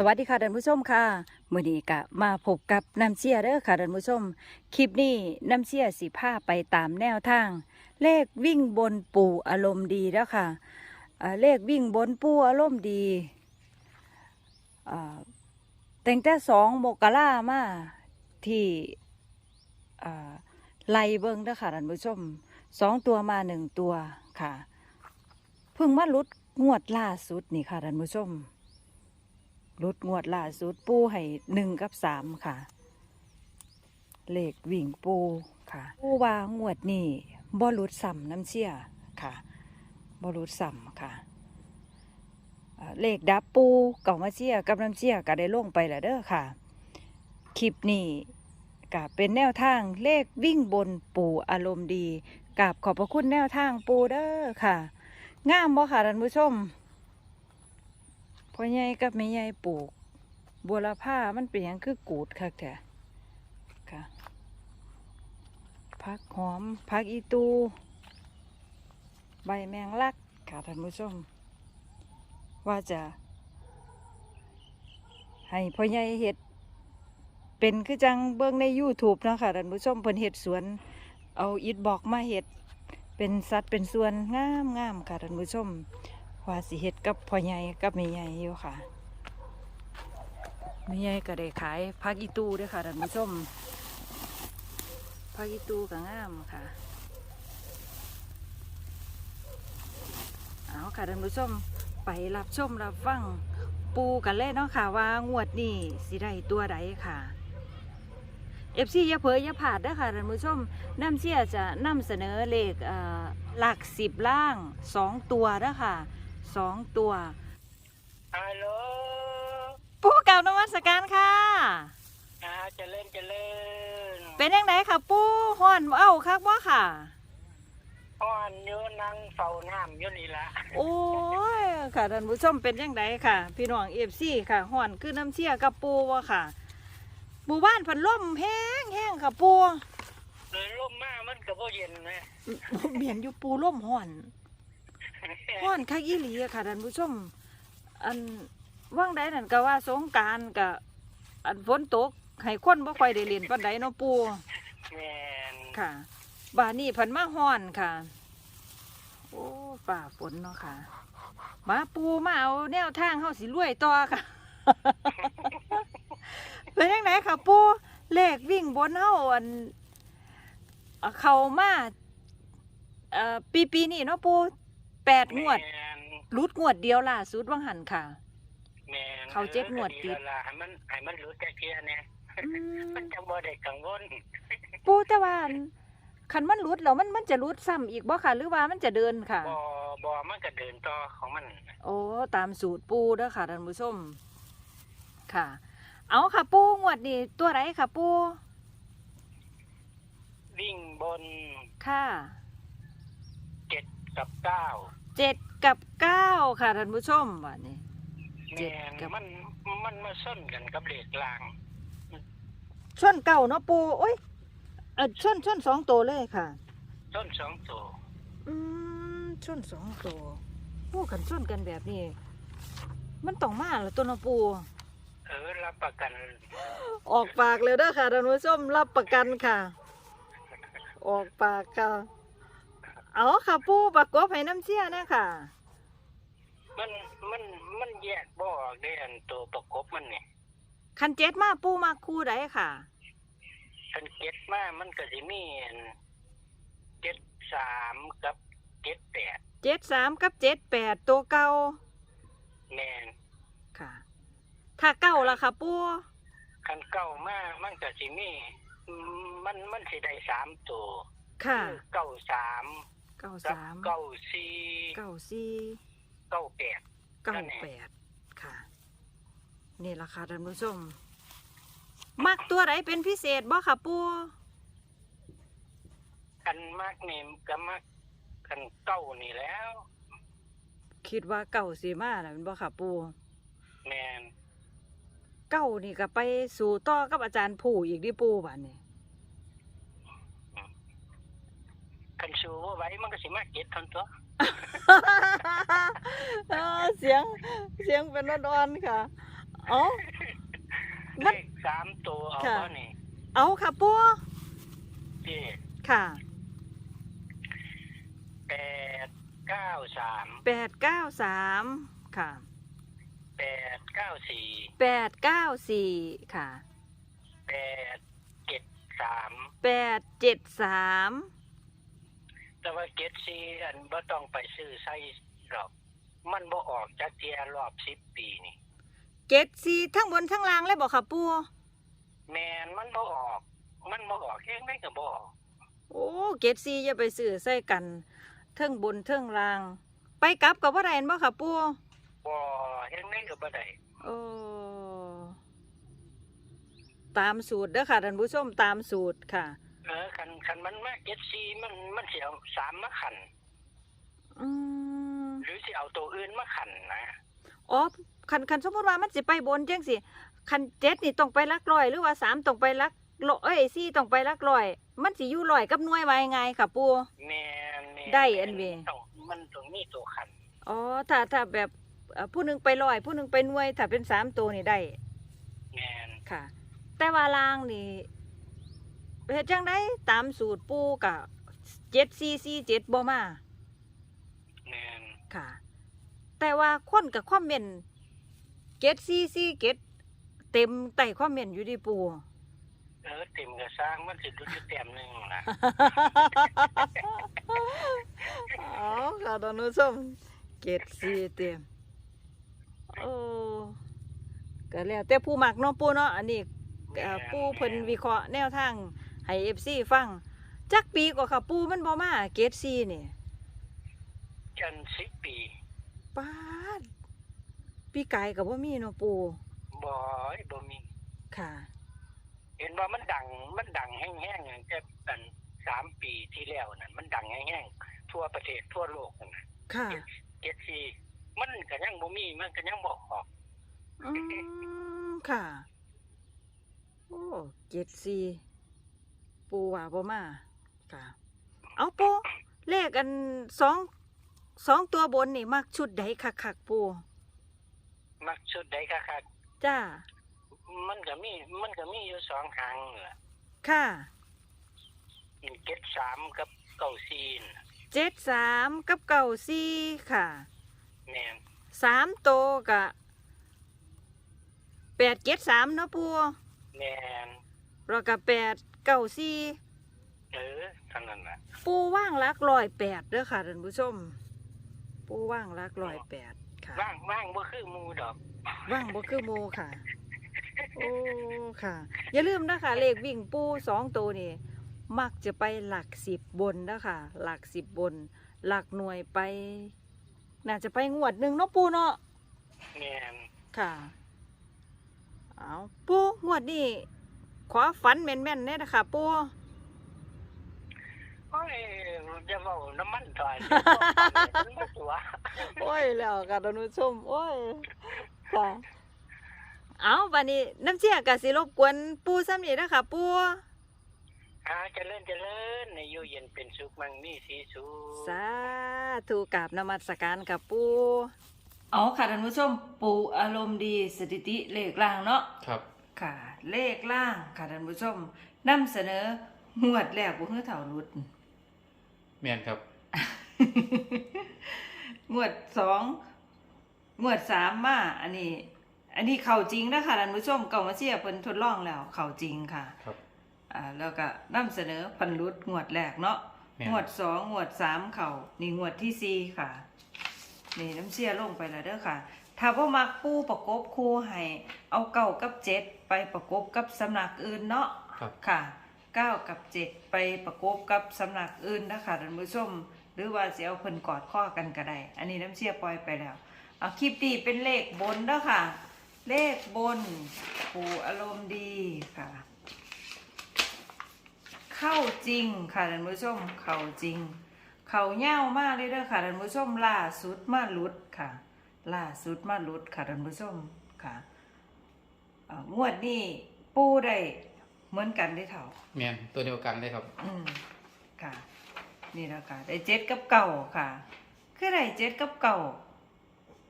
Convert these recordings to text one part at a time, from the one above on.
สวัสดีค่ะท่านผู้ชมค่ะมื้อนี้ก็มาพบกับน้ำเชียเด้อค่ะท่านผู้ชม คลิปนี้น้ำเชียสิพาไปตามแนวทาง เลขวิ่งบนปูอารมณ์ดีแล้วค่ะอ่าเลขวิ่งบนปูอารมณ์ดีแต่งแต่สองโมกรามาที่อ่าไล่เบิ้งเด้อค่ะท่านผู้ชมสองตัวมาหนึ่งตัวค่ะ เพิ่งมาลุดงวดล่าสุดนี่ค่ะท่านผู้ชม รุดงวดล่าสุดปูให้หนึ่งกับสามค่ะ เลขวิ่งปูค่ะ ปูว่างวดนี้บ่รุดสัมน้ำเชี่ยค่ะบ่รุดสัมค่ะเลขดับปูเก่ามาเชี่ยกับน้ำเชี่ยก็ได้ล่งไปแล้วเด้อค่ะ คลิปนี้ก็เป็นแนวทางเลขวิ่งบนปูอารมณ์ดีกับขอบพระคุณแนวทางปูเด้อค่ะ งามบ่ค่ะท่านผู้ชม พ่อใหญ่กับแม่ใหญ่ปลูก บัวละผ้ามันเป็นหยังคือกูดคักแท้ค่ะพักหอมพักอีตู ใบแมงลักค่ะท่านผู้ชม ว่าจะให้พ่อใหญ่เห็ดเป็นคือจังเบิ่งใน YouTube เนาะค่ะท่านผู้ชมเพิ่นเห็ดสวน เอาอิฐบอกมาเห็ดเป็นสัดเป็นส่วนงามงามค่ะท่านผู้ชม ว่าสิเฮ็ดกับพ่อใหญ่กับแม่ใหญ่อยู่ค่ะแม่ใหญ่ก็ได้ขายผักอีตูด้วยค่ะท่านผู้ชมผักอีตูก็งามค่ะเอาค่ะท่านผู้ชมไปรับชมรับฟังปูกันเลยเนาะค่ะว่างวดนี้สิได้ตัวใดค่ะเอฟซีอย่าเผยอย่าผาดเด้ค่ะท่านผู้ชมน้ำเชี่ยจะนำเสนอเลขหลักสิบล่างสองตัวเด้ค่ะ สองตัวฮัลโหลปูเก่านวัสการค่ะอ่าเจริญเจริญเป็นยังไงค่ะปูห่อนบ่เอ้าคักว่าค่ะอ่อนอยู่นั่งเฝ้าน้ำอยู่นี่ละโอ้ยค่ะท่านผู้ชมเป็นยังไงค่ะ พี่น้องเอฟซีค่ะห่อนคือน้ำเชี่ยกับปูว่าค่ะหมู่บ้านพันล่มแห้งแห้งค่ะปูเลยลมมามันก็บ่เย็นนะเบียนอยู่ปูล่มห่อน ห่อนคักอีหลีอะค่ะท่านผู้ชม อันว่างใดนั่นก็ว่าสงกรารกับอันฝนตกให้คนบ่ค่อยได้เล่นปานใดเนาะปูแม่นค่ะบ้านนี้เพันมาฮ้อนค่ะ โอ้ฝ่าฝนเนาะค่ะ มาปูมาเอาแนวทางเฮาสิรวยต่อค่ะ เป็นยังไงค่ะปูเลขวิ่งบนเฮาอันเอ่อเข้ามาเอ่อปีปีนี้เนาะปู แปดงวด แม่นรุดงวดเดียวล่าสุดว่างหันค่ะ แม่นเขาเจ็ดงวดติด เออก็ละให้มันให้มันรู้จักเทียเนี่ยอืมมันจะบ่ได้กังวลปูแต่ว่าอันคันมันรุดแล้วมันมันจะรุดซ้ำอีกบ่ค่ะ หรือว่ามันจะเดินค่ะ บ่บ่มันก็เดินต่อของมัน โอ้ตามสูตรปูเด้อค่ะท่านผู้ชมค่ะ เอาค่ะปูงวดนี้ตัวไหนค่ะปูวิ่งบนค่ะ เจ็ดกับเก้า เจ็ดกับเก้าค่ะท่านผู้ชมวันนี้ เจ็แม่ดนกับ มันมันมาส้นกันกับเลขลางชนเก่าเนาะปูโอ้ยเออชนชนสองตัวเลยค่ะ ส้นสองตัวอืมชนสองตัวโอ้กันชนกันแบบนี้ มันต้องมาแล้วตัวเนาะปู เออรับประกันออกปากเลยเด้อค่ะท่านผู้ชมรับประกันค่ะ ออกปากค่ะ เอาค่ะปูประกบให้น้ำเชี่ยนะค่ะ มันมันมันแยกบ่ออกได้อันตัวประกบมันนี่คันเจ็ดมาปูมาคู่ใดค่ะ คันเจ็ดมามันก็สิมีอันเจ็ดสามกับเจ็ดแปดเจ็ดสามกับเจ็ดแปดตัวเก่าแมนค่ะ ถ้าเก่าล่ะค่ะปูคันเก้ามามันก็สิมีอืมมันมันสิได้สามตัวค่ะ เก้าสาม เก้ากับสามเก้าสี่เก้าสี่เก้าแปดเก้านั่นแหละแปดค่ะ นี่ล่ะค่ะท่านผู้ชม มักตัวไหนเป็นพิเศษบ่ค่ะปูคันมากนี่ก็มักคันเก้านี่แล้ว คิดว่าเก่าสีมาน่ะเป็นบ่ค่ะปูแมนเก้านี่ก็ไปสู่ต่อกับอาจารย์ผู้อีกดิปูบ้านนี่ คันสูว่าไว้ มันก็สิมาเจ็ดทันตัวเออเสียงเสียงเป็นอ่อนๆค่ะ เอาเลมันขสามตัวเอาค่ะเท่านี้เอาค่ะปูที่ค่ะแปดเก้าสามแปดเก้าสามค่ะแปดเก้าสี่แปดเก้าสี่ค่ะแปดเจ็ดสามแปดเจ็ดสาม แต่ว่าเจ็ดสี่อันบ่ต้องไปซื้อใส่ดอก มันบ่ออกจากเทียรอบสิบปีนี่เจ็ดสี่ทั้งบนทั้งล่างเลยบอกค่ะปูแมนมันบ่ออก มันบ่ออกเองไม่ก็บ่ออกโอ้เจ็ดสี่อย่าไปซื้อใส่กัน เทิงบนเทิงล่าง ไปกลับกับว่าไรบ่ค่ะปูบ่เฮ็ดไม่ก็บ่ได้โอ้ตามสูตรเด้อค่ะท่านผู้ชมตามสูตรค่ะ เออคันคันมันมาเจ็ดสี่มันมันสิเอาสามมาขัน อืมหรือสิเอาตัวอื่นมาขันนะอ๋อคันคันสมมติว่ามันสิไปบนจังสิคันเจ็ดนี่ต้องไปลักลอย หรือว่าสามต้องไปลักโลเอ้ยสี่ต้องไปลักลอย มันสิอยู่ลอยกับหน่วยไว้ไงค่ะปู แม่นแม่นได้อันเวต้องมันต้องมีตัวขัน อ๋อถ้าถ้าแบบเอ่อผู้หนึงไปลอย ผู้หนึงไปหน่วย ถ้าเป็นสามตัวนี่ได้แม่นค่ะ แต่ว่าลางนี่ เฮ็ดจังไดตามสูตรปูกับเจ็ดสี่สี่เจ็ดบ่มาแม่นค่ะ แต่ว่าคนกับคอมเมนต์เจ็ดสี่สี่เจ็ดเต็มใต้คอมเมนต์อยู่ดีปูเออเต็มกระสร้างมันสิดูจุดแต้มหนึงนะอ๋อค่ะท่านผู้ชมเจ็ดสี่เต็มโอ้ก็แล้วแต่ผู้มักเนาะปูเนาะอันนี้เอ่อปูเพิ่นวิเคราะห์แนวทาง ให้เอฟซีฟัง จักปีกว่าค่ะ ปูมันบ่มาเกตซีนี่จันสิบปีป้าดปีกายกับว่ามีเนาะปูบ่อยบ่มี ค่ะ เห็นว่ามันดังมันดังแห้งๆอย่างแต่อันสามปีที่แล้วนั่นมันดังแห้งๆทั่วประเทศทั่วโลกนั่นน่ะค่ะ เจ็ดสี่มันก็ยังบ่มีมันก็ยังบ่ออก อืม ค่ะ โอ้เจ็ดสี่ ปูว่าบ่มาค่ะ เอาปูเลขอันสองสองตัวบนนี่มักชุดใดคักๆปูมักชุดใดค่ะค่ะจ้า มันก็มี มันก็มีอยู่สองทางนั่นล่ะค่ะเจ็ดสามกับเก้าสี่น่ะเจ็ดสามกับเก่าสี่ค่ะแม่นสามโตวกะแปดเจ็ดสามเนาะปูแม่น แล้วก็แปดเก้าสี่เออเท่านั้นน่ะปูว่างรักลอยแปดเด้อค่ะท่านผู้ชม ปูว่างรักลอยแปดค่ะ ว่างว่างบ่คือหมู่ดอกว่างบ่คือโมค่ะ โอ้ค่ะ อย่าลืมนะคะเลขวิ่งปูสองตัวนี่มักจะไปหลักสิบบนนะคะหลักสิบบน หลักหน่วยไป น่าจะไปงวดหนึ่งเนาะปูเนาะแม่นค่ะ เอาปูงวดนี่ ขอฝันแม่นๆเนี่ยนะคะปูโอ้ยจะเว้าน้ำมันถอยมันบ่ตัวโอ้ยแล้วค่ะท่านผู้ชมโอ้ยค่ะเอาบัดนี้น้ำเชี่ยกะสิรบกวนปูซ้ำนี่นะคะปูอ่าเจริญเจริญในอยู่เย็นเป็นสุขมั่งมีสีสุขสาธุกับนมัสการกับปูเอาค่ะท่านผู้ชมปูอารมณ์ดีสถิติเลขล่างเนาะครับ ค่ะ เลขล่างค่ะท่านผู้ชมนำเสนอหวดแรกบ่คือเท่ารุดแม่นครับ หวดสองหวดสามมาอันนี้ อันนี้เข่าจริงนะคะท่านผู้ชมเก่ามาเชียร์เพิ่นทดลองแล้วเข่าจริงค่ะ ครับ อ่าแล้วก็นำเสนอพันรุดงวดแรกเนาะแม่น งวดสองงวดสามเข่านี่งวดที่สี่ค่ะ นี่น้ำเชียลงไปแล้วเด้อค่ะ ถ้าพ่มักปูประกบคู่ให้เอาเก้ากับเจ็ดไปประกบกับสำนักอื่นเนาะครับค่ะเก้ากับเจ็ดไปประกบกับสำนักอื่นนะคะท่านผู้ชมหรือว่าสิเอาเพิ่นกอดข้อกันก็ได้อันนี้น้ำเชียปล่อยไปแล้วเอาคลิปนี้เป็นเลขบนเด้อค่ะ เลขบนปูอารมณ์ดีค่ะ เข้าจริงค่ะท่านผู้ชมเข้าจริง เขาเง่ามากเลยเด้อค่ะท่านผู้ชมล่าสุดมาหลุดค่ะ ล่าสุดมาหลุดค่ะท่านผู้ชมค่ะเอ่องวดนี้ปูได้เหมือนกันได้อเท่าแม่นตัวเดียวกันเลยครับ อืมค่ะ นี่แล้วค่ะได้เจ็ดกับเก่าค่ะ คือได้เจ็ดกับเก่า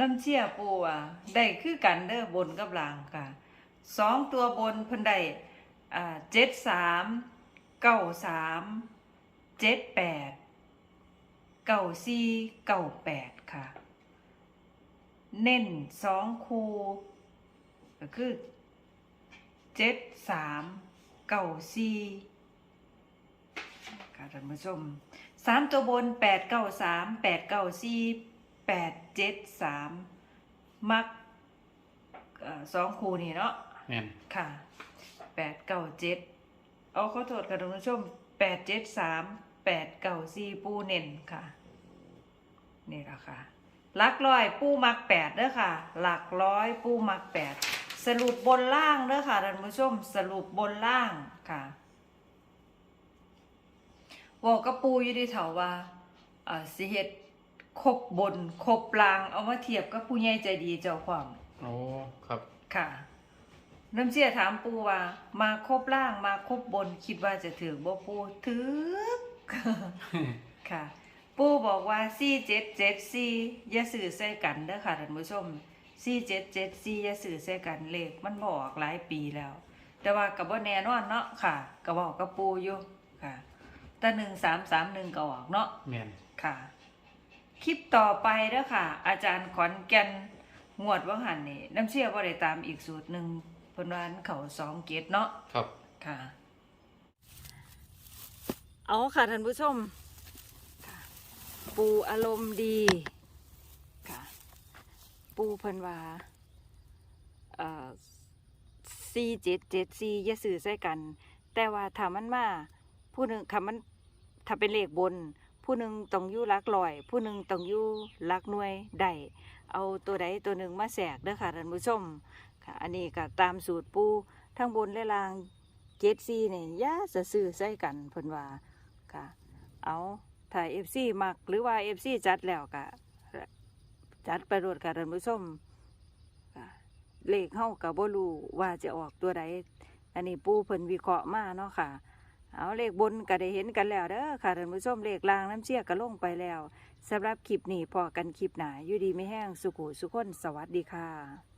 น้ำเชี่ยปูอะได้คือกันเด้อบนกับล่างค่ะสองตัวบนเพิ่นได้อ่าเจ็ดสามเก้าสามเจ็ดแปดเก้าสี่เก้าแปดค่ะ เน้นสองคูก็คือเจ็ดสามเก้าสี่ค่ะท่านผู้ชมสามตัวบนแปดเก้าสามแปดเก้าสี่แปดเจ็ดสามมักเอ่อสองคูนี่เนาะแม่นค่ะแปดเก้าเจ็ดเอาขอโทษค่ะท่านผู้ชมแปดเจ็ดสามแปดเก้าสี่ปูเน่นค่ะ นี่ละค่ะห ลักร้อยปูมักแปดเด้อค่ะ หลักร้อยปูมักแปดสรุปบนล่างเด้อค่ะท่านผู้ชมสรุปบนล่างค่ะบอกกับปูอยู่ที่เถาว่าอ่าสิเฮ็ดครบบนครบล่างเอามาเทียบกับผู้ใหญ่ใจดีเจ้าความโอ้ครับค่ะน้ำเชี่ยถามปูว่า มาครบล่างมาครบบนคิดว่าจะถือบ่ปูถือค่ะ ปูบอกว่า4 7 7 4อย่าสื่อใส่กันเด้อค่ะท่านผู้ชม4 7 7 4อย่าสื่อใส่กันเลขมันบออกหลายปีแล้ว แต่ว่ากับบ่แน่นอนเนาะค่ะก็บอกกับปูอยู่ค่ะแต่หนึ่งสามสามหนึ่งก็ออกเนาะแม่นค่ะ คลิปต่อไปเด้อค่ะ อาจารย์ขอนแก่นงวดว่างหันนี่น้ำเชื่อว่าได้ตามอีกสูตรหนึ่งเพิ่นว่าอันเขาสองเกตเนาะครับค่ะ เอาค่ะท่านผู้ชมค่ะ ปูอารมณ์ดีค่ะปูเพิ่นว่าเอ่อสี่เจ็ดเจ็ดสี่อย่าสื่อใส่กัน แต่ว่าถ้ามันมาผู้หนึ่งค่ะมันถ้าเป็นเลขบน ผู้หนึ่งต้องอยู่หลักลอย ผู้หนึ่งต้องอยู่หลักหน่วยได้เอาตัวใดตัวหนึ่งมาแสกเด้อค่ะท่านผู้ชมค่ะอันนี้ก็ตามสูตรปูทั้งบนและล่างเจ็ดซีเนี่ยย่าจะซื้อใส่กันเพิ่นว่าค่ะเอา ถ้าเอฟซีมักหรือว่าเอฟซีจัดแล้วก็จัดไปโดดค่ะท่านผู้ชมเลขเฮากับบ่รู้ว่าจะออกตัวใดอันนี้ปูเพิ่นวิเคราะห์มาเนาะค่ะ เอาเลขบนก็ได้เห็นกันแล้วเด้อค่ะท่านผู้ชมเลขล่างน้ำเชี่ยก็ลงไปแล้วสำหรับคลิปนี้พอกันคลิปหนาอยู่ดีไม่แห้งสุขุสุขนสวัสดีค่ะ